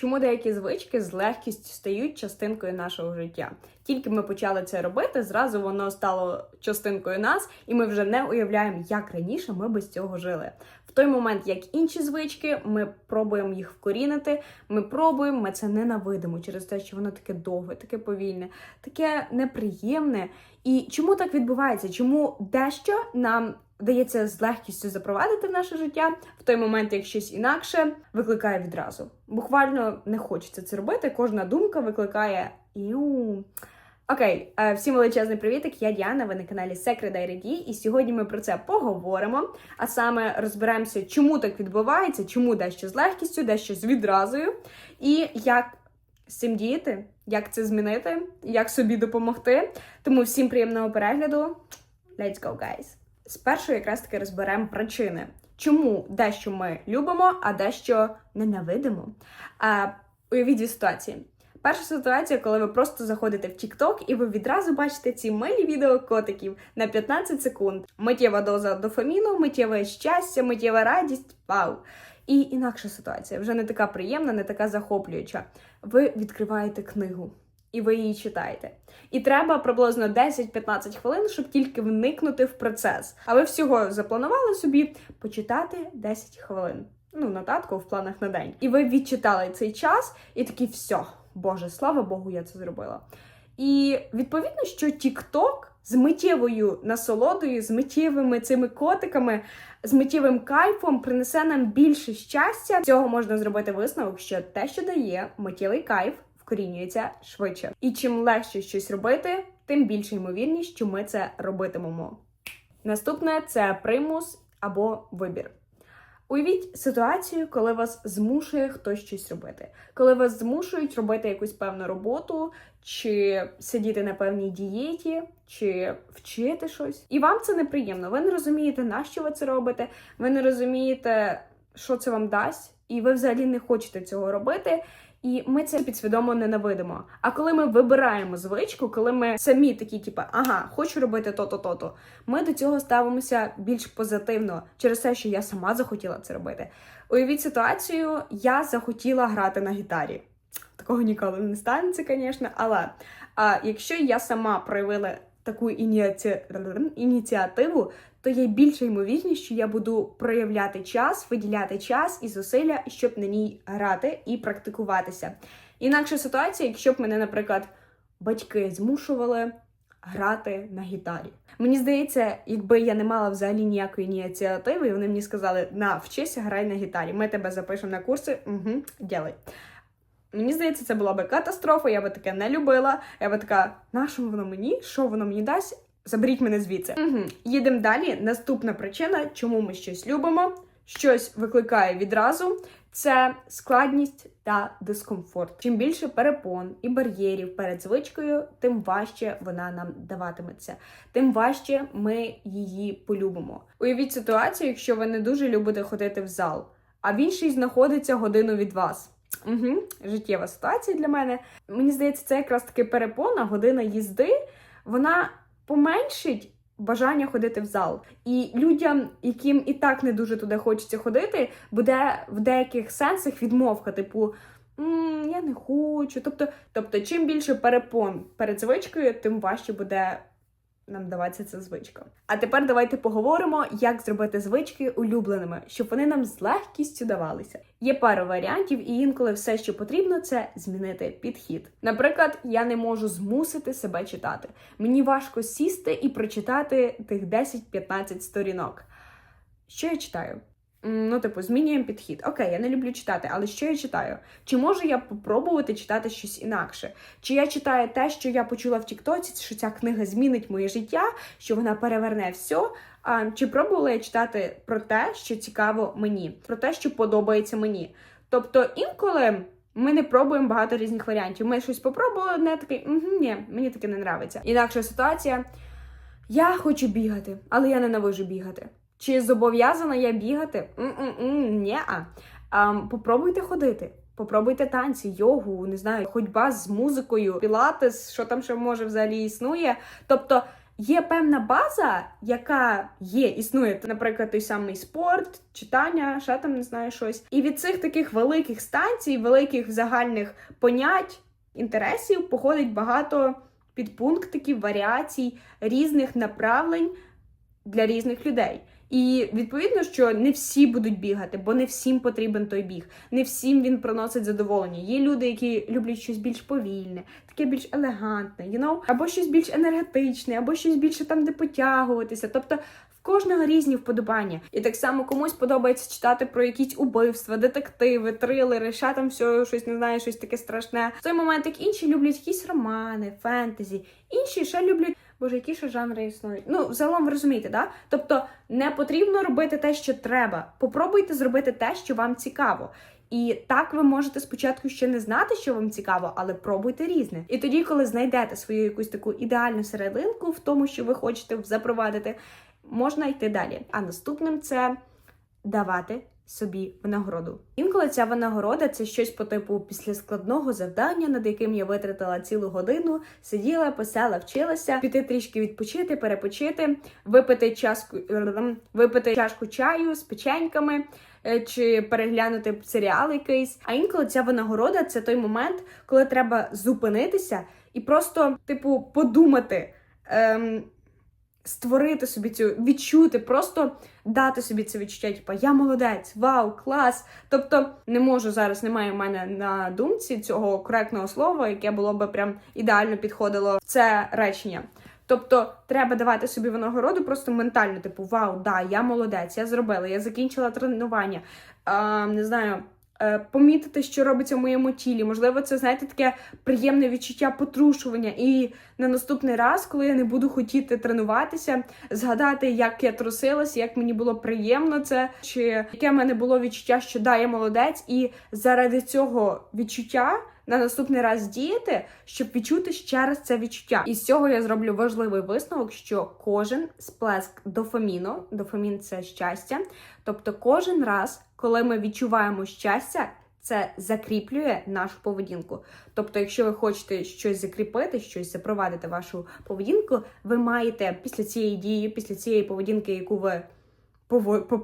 Чому деякі звички з легкістю стають частинкою нашого життя? Тільки ми почали це робити, зразу воно стало частинкою нас, і ми вже не уявляємо, як раніше ми без цього жили. В той момент, як інші звички, ми пробуємо їх вкорінити. Ми пробуємо, ми це ненавидимо через те, що воно таке довге, таке повільне, таке неприємне. І чому так відбувається? Чому дещо нам вдається з легкістю запровадити в наше життя в той момент, як щось інакше викликає відразу. Буквально не хочеться це робити. Кожна думка викликає іу. Окей, е, всім величезний привітик. Я Діана. Ви на каналі Secret IRD, і сьогодні ми про це поговоримо. А саме розберемося, чому так відбувається, чому дещо з легкістю, дещо з відразою, і як з цим діяти, як це змінити, як собі допомогти. Тому всім приємного перегляду. Let's go, guys! Спершу якраз таки розберемо причини, чому дещо ми любимо, а дещо ненавидимо. А, уявіть дві ситуації. Перша ситуація, коли ви просто заходите в TikTok і ви відразу бачите ці милі відео котиків на 15 секунд. Миттєва доза дофаміну, миттєве щастя, миттєва радість. Вау! І інакша ситуація, вже не така приємна, не така захоплююча. Ви відкриваєте книгу і ви її читаєте. І треба приблизно 10-15 хвилин, щоб тільки вникнути в процес. А ви всього запланували собі почитати 10 хвилин. Ну, нотатку в планах на день. І ви відчитали цей час, і такі все, Боже, слава Богу, я це зробила. І відповідно, що TikTok з миттєвою насолодою, з миттєвими цими котиками, з миттєвим кайфом принесе нам більше щастя. З Цього можна зробити висновок, що те, що дає миттєвий кайф, вкорінюється швидше. І чим легше щось робити, тим більша ймовірність, що ми це робитимемо. Наступне це примус або вибір. Уявіть ситуацію, коли вас змушує хтось щось робити, коли вас змушують робити якусь певну роботу, чи сидіти на певній дієті, чи вчити щось. І вам це неприємно. Ви не розумієте, на що ви це робите, ви не розумієте, що це вам дасть, і ви взагалі не хочете цього робити. І ми це підсвідомо ненавидимо. А коли ми вибираємо звичку, коли ми самі такі, типу, ага, хочу робити то-то, то-то, ми до цього ставимося більш позитивно через те, що я сама захотіла це робити. Уявіть ситуацію, я захотіла грати на гітарі. Такого ніколи не станеться, звісно, але а, якщо я сама проявила таку ініці... ініціативу, то є більша ймовірність, що я буду проявляти час, виділяти час і зусилля, щоб на ній грати і практикуватися. Інакша ситуація, якщо б мене, наприклад, батьки змушували грати на гітарі. Мені здається, якби я не мала взагалі ніякої ініціативи, і вони мені сказали: на, вчися, грай на гітарі. Ми тебе запишемо на курси, угу, ділай. Мені здається, це була би катастрофа, я би таке не любила. Я би така, на що воно мені? Що воно мені дасть? Заберіть мене звідси. Угу. Їдемо далі. Наступна причина, чому ми щось любимо, щось викликає відразу. Це складність та дискомфорт. Чим більше перепон і бар'єрів перед звичкою, тим важче вона нам даватиметься, тим важче ми її полюбимо. Уявіть ситуацію, якщо ви не дуже любите ходити в зал, а в інший знаходиться годину від вас. Угу, Життєва ситуація для мене. Мені здається, це якраз таки перепона, година їзди. Вона поменшить бажання ходити в зал. І людям, яким і так не дуже туди хочеться ходити, буде в деяких сенсах відмовка, типу. «М, Я не хочу. Тобто, тобто, чим більше перепон перед звичкою, тим важче буде нам даватися ця звичка. А тепер давайте поговоримо, як зробити звички улюбленими, щоб вони нам з легкістю давалися. Є пара варіантів, і інколи все, що потрібно, це змінити підхід. Наприклад, я не можу змусити себе читати. Мені важко сісти і прочитати тих 10-15 сторінок. Що я читаю? Ну, типу, змінюємо підхід. Окей, я не люблю читати, але що я читаю? Чи можу я попробувати читати щось інакше? Чи я читаю те, що я почула в Тіктоці, що ця книга змінить моє життя, що вона переверне все? А, чи пробувала я читати про те, що цікаво мені, про те, що подобається мені? Тобто інколи ми не пробуємо багато різних варіантів. Ми щось попробували, не такий, угу, ні, мені таке не нравиться. Інакша ситуація. Я хочу бігати, але я ненавижу бігати. Чи зобов'язана я бігати? Ні. Попробуйте ходити. Попробуйте танці, йогу, не знаю, ходьба з музикою, пілатес, що там ще може взагалі існує. Тобто, є певна база, яка є, існує, наприклад, той самий спорт, читання, ще там не знаю щось. І від цих таких великих станцій, великих загальних понять, інтересів походить багато підпунктиків, варіацій, різних направлень для різних людей. І відповідно, що не всі будуть бігати, бо не всім потрібен той біг, не всім він приносить задоволення. Є люди, які люблять щось більш повільне, таке більш елегантне, you know? або щось більш енергетичне, або щось більше там, де потягуватися. Тобто в кожного різні вподобання. І так само комусь подобається читати про якісь убивства, детективи, трилери, ще там все щось не знаю, щось таке страшне. В той момент як інші люблять якісь романи, фентезі, інші ще люблять. Боже, які ще жанри існують? Ну, взагалом ви розумієте, да? Тобто не потрібно робити те, що треба. Попробуйте зробити те, що вам цікаво. І так ви можете спочатку ще не знати, що вам цікаво, але пробуйте різне. І тоді, коли знайдете свою якусь таку ідеальну серединку в тому, що ви хочете запровадити, можна йти далі. А наступним це давати собі винагороду. Інколи ця винагорода це щось по типу після складного завдання, над яким я витратила цілу годину, сиділа, писала, вчилася, піти трішки відпочити, перепочити, випити чашку, випити чашку чаю з печеньками. е, Чи переглянути серіал якийсь. А інколи ця винагорода це той момент, коли треба зупинитися і просто, типу, подумати, ем, створити собі цю відчути, просто дати собі це відчуття, типу, я молодець, вау, клас. Тобто не можу зараз, немає в мене на думці цього коректного слова, яке було би прям ідеально підходило в це речення. Тобто треба давати собі винагороду просто ментально, типу, вау, да, я молодець, я зробила, я закінчила тренування. А, не знаю, помітити, що робиться в моєму тілі. Можливо, це, знаєте, таке приємне відчуття потрушування. І на наступний раз, коли я не буду хотіти тренуватися, згадати, як я трусилась, як мені було приємно це, чи яке в мене було відчуття, що да, я молодець, і заради цього відчуття. На наступний раз діяти, щоб відчути ще раз це відчуття. І з цього я зроблю важливий висновок, що кожен сплеск дофаміну, дофамін це щастя. Тобто, кожен раз, коли ми відчуваємо щастя, це закріплює нашу поведінку. Тобто, якщо ви хочете щось закріпити, щось запровадити вашу поведінку, ви маєте після цієї дії, після цієї поведінки, яку ви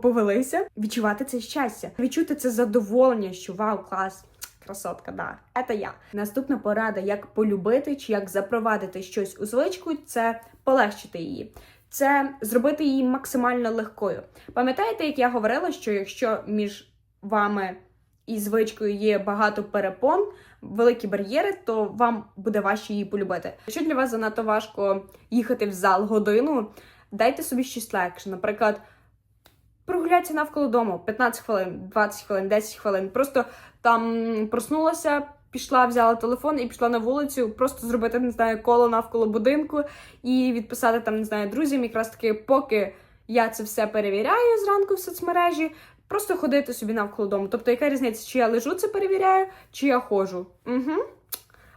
повелися, відчувати це щастя, відчути це задоволення, що вау, клас. Красотка, да, це я. Наступна порада, як полюбити чи як запровадити щось у звичку, це полегшити її. Це зробити її максимально легкою. Пам'ятаєте, як я говорила, що якщо між вами і звичкою є багато перепон, великі бар'єри, то вам буде важче її полюбити. Якщо для вас занадто важко їхати в зал годину, дайте собі щось легше. Наприклад, прогуляйся навколо дому 15 хвилин, 20 хвилин, 10 хвилин. Просто там проснулася, пішла, взяла телефон і пішла на вулицю, просто зробити, не знаю, коло навколо будинку і відписати там, не знаю, друзям, якраз таки, поки я це все перевіряю зранку в соцмережі. Просто ходити собі навколо дому. Тобто, яка різниця, чи я лежу, це перевіряю, чи я ходжу. Угу.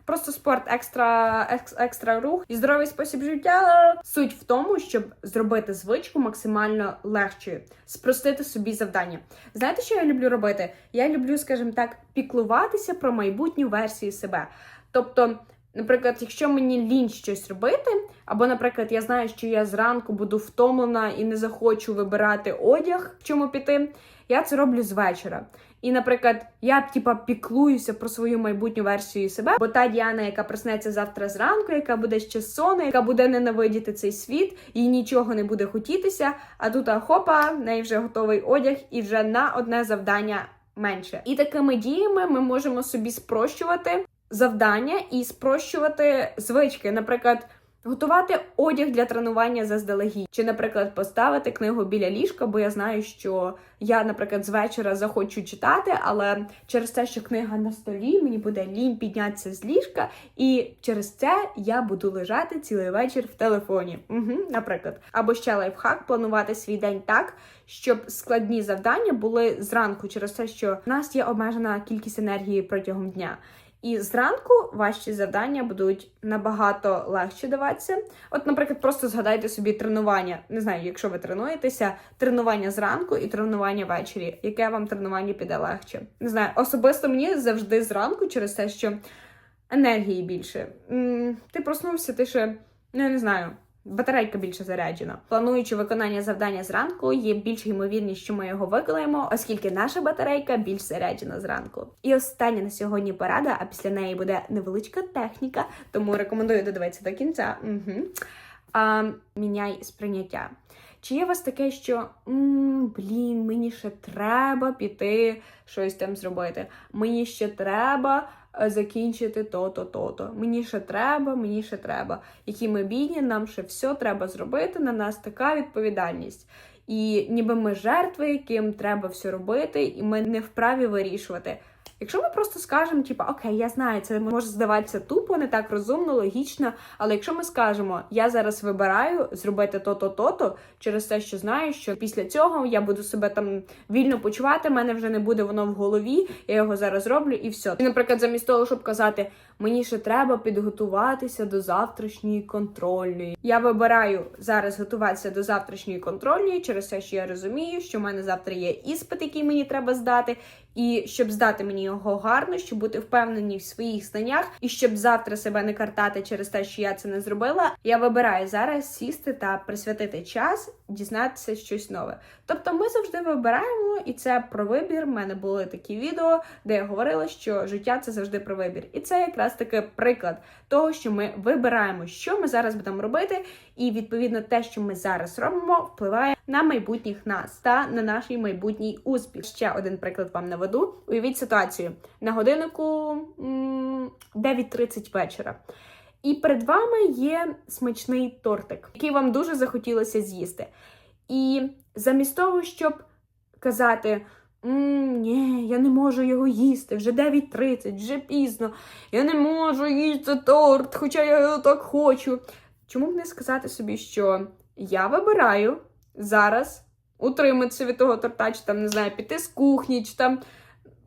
Просто спорт, екстра, екс, екстра рух і здоровий спосіб життя. Суть в тому, щоб зробити звичку максимально легшою, спростити собі завдання. Знаєте, що я люблю робити? Я люблю, скажімо так, піклуватися про майбутню версію себе. Тобто, наприклад, якщо мені лінь щось робити, або, наприклад, я знаю, що я зранку буду втомлена і не захочу вибирати одяг, в чому піти, я це роблю з вечора. І, наприклад, я типа піклуюся про свою майбутню версію себе, бо та Діана, яка проснеться завтра зранку, яка буде ще сонна, яка буде ненавидіти цей світ, їй нічого не буде хотітися. А тут а, хопа, в неї вже готовий одяг і вже на одне завдання менше. І такими діями ми можемо собі спрощувати завдання і спрощувати звички. Наприклад. Готувати одяг для тренування заздалегідь, чи, наприклад, поставити книгу біля ліжка, бо я знаю, що я, наприклад, з вечора захочу читати, але через те, що книга на столі, мені буде лінь піднятися з ліжка, і через це я буду лежати цілий вечір в телефоні. Угу, Наприклад, або ще лайфхак планувати свій день так, щоб складні завдання були зранку, через те, що в нас є обмежена кількість енергії протягом дня. І зранку ваші завдання будуть набагато легше даватися. От, наприклад, просто згадайте собі тренування. Не знаю, якщо ви тренуєтеся, тренування зранку і тренування ввечері. Яке вам тренування піде легше? Не знаю, особисто мені завжди зранку через те, що енергії більше. Ти проснувся, ти ще, ну, я не знаю, Батарейка більше заряджена. Плануючи виконання завдання зранку, є більш ймовірність, що ми його виконаємо, оскільки наша батарейка більш заряджена зранку. І остання на сьогодні порада, а після неї буде невеличка техніка, тому рекомендую додивитися до кінця. Угу. А, міняй сприйняття. Чи є у вас таке, що м, блін, мені ще треба піти щось там зробити? Мені ще треба закінчити то-то, то-то. Мені ще треба, мені ще треба. Які ми бідні, нам ще все треба зробити. На нас така відповідальність. І ніби ми жертви, яким треба все робити, і ми не вправі вирішувати. Якщо ми просто скажемо, типу, окей, я знаю, це може здаватися тупо, не так розумно, логічно. Але якщо ми скажемо, я зараз вибираю зробити то-то, то-то, через те, що знаю, що після цього я буду себе там вільно почувати, в мене вже не буде воно в голові, я його зараз роблю і все. І, наприклад, замість того, щоб казати, мені ще треба підготуватися до завтрашньої контрольної. Я вибираю зараз готуватися до завтрашньої контрольної через те, що я розумію, що в мене завтра є іспит, який мені треба здати. І щоб здати мені його гарно, щоб бути впевнені в своїх знаннях, і щоб завтра себе не картати через те, що я це не зробила, я вибираю зараз сісти та присвятити час, дізнатися щось нове. Тобто, ми завжди вибираємо, і це про вибір. У мене були такі відео, де я говорила, що життя це завжди про вибір, і це якраз таки приклад того, що ми вибираємо, що ми зараз будемо робити, і відповідно те, що ми зараз робимо, впливає на майбутніх нас та на наш майбутній успіх. Ще один приклад вам наведу. Уявіть ситуацію на годиннику м, 9.30 вечора. І перед вами є смачний тортик, який вам дуже захотілося з'їсти. І замість того, щоб казати. «М, Ні, я не можу його їсти, вже 9.30, вже пізно. Я не можу їсти торт, хоча я його так хочу. Чому б не сказати собі, що я вибираю зараз утриматися від того торта, чи там, не знаю, піти з кухні, чи там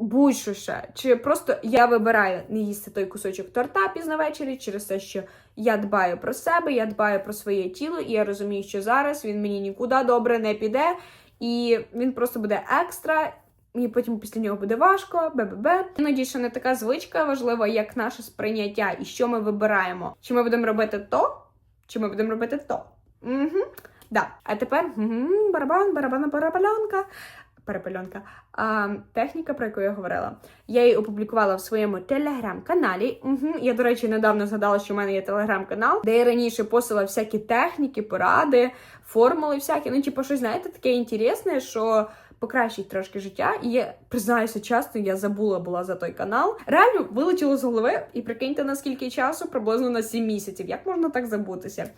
будь-що ще. Чи просто я вибираю не їсти той кусочок торта пізно ввечері через те, що я дбаю про себе, я дбаю про своє тіло, і я розумію, що зараз він мені нікуди добре не піде, і він просто буде екстра. І потім після нього буде важко, бе-бе-бе. Іноді ще не така звичка важлива, як наше сприйняття і що ми вибираємо. Чи ми будемо робити то, чи ми будемо робити то. Угу. Да. А тепер угу, барабан, барабана, барабанка. Перепельонка. А, техніка, про яку я говорила. Я її опублікувала в своєму телеграм-каналі. Угу. Я, до речі, недавно згадала, що в мене є телеграм-канал, де я раніше постила всякі техніки, поради, формули всякі. Ну, типу, щось, знаєте, таке інтересне, що покращить трошки життя. І я признаюся, часто я забула була за той канал. Реально вилетіло з голови, і прикиньте, на скільки часу, приблизно на 7 місяців. Як можна так забутися?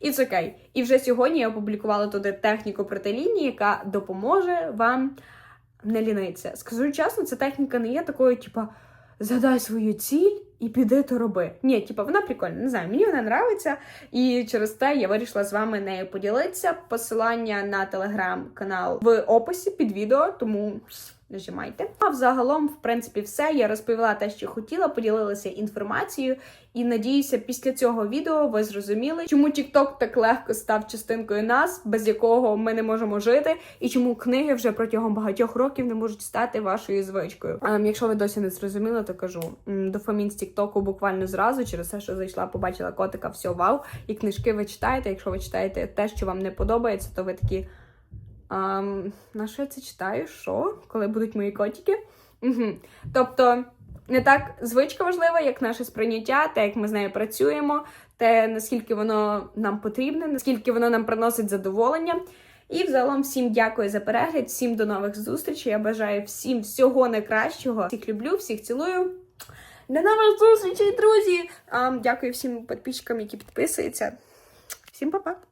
Це окей. І вже сьогодні я опублікувала туди техніку протилінії, яка допоможе вам не лінитися. Скажу чесно, ця техніка не є такою, типа, задай свою ціль і піди то роби. Ні, типа, вона прикольна, не знаю, мені вона нравиться, і через те я вирішила з вами нею поділитися. Посилання на телеграм-канал в описі під відео, тому. Нажимайте. А взагалом, в принципі, все. Я розповіла те, що хотіла, поділилася інформацією. І надіюся, після цього відео ви зрозуміли, чому TikTok так легко став частинкою нас, без якого ми не можемо жити, і чому книги вже протягом багатьох років не можуть стати вашою звичкою. А якщо ви досі не зрозуміли, то кажу дофамін з TikTok буквально зразу, через те, що зайшла, побачила котика, все вау. І книжки ви читаєте. Якщо ви читаєте те, що вам не подобається, то ви такі. А, на що я це читаю? Що? Коли будуть мої котики? Угу. Тобто, не так звичка важлива, як наше сприйняття, те, як ми з нею працюємо, те, наскільки воно нам потрібне, наскільки воно нам приносить задоволення. І взагалом всім дякую за перегляд, всім до нових зустрічей. Я бажаю всім всього найкращого. Всіх люблю, всіх цілую. До нових зустрічей, друзі! Дякую всім підписчикам, які підписуються. Всім па-па!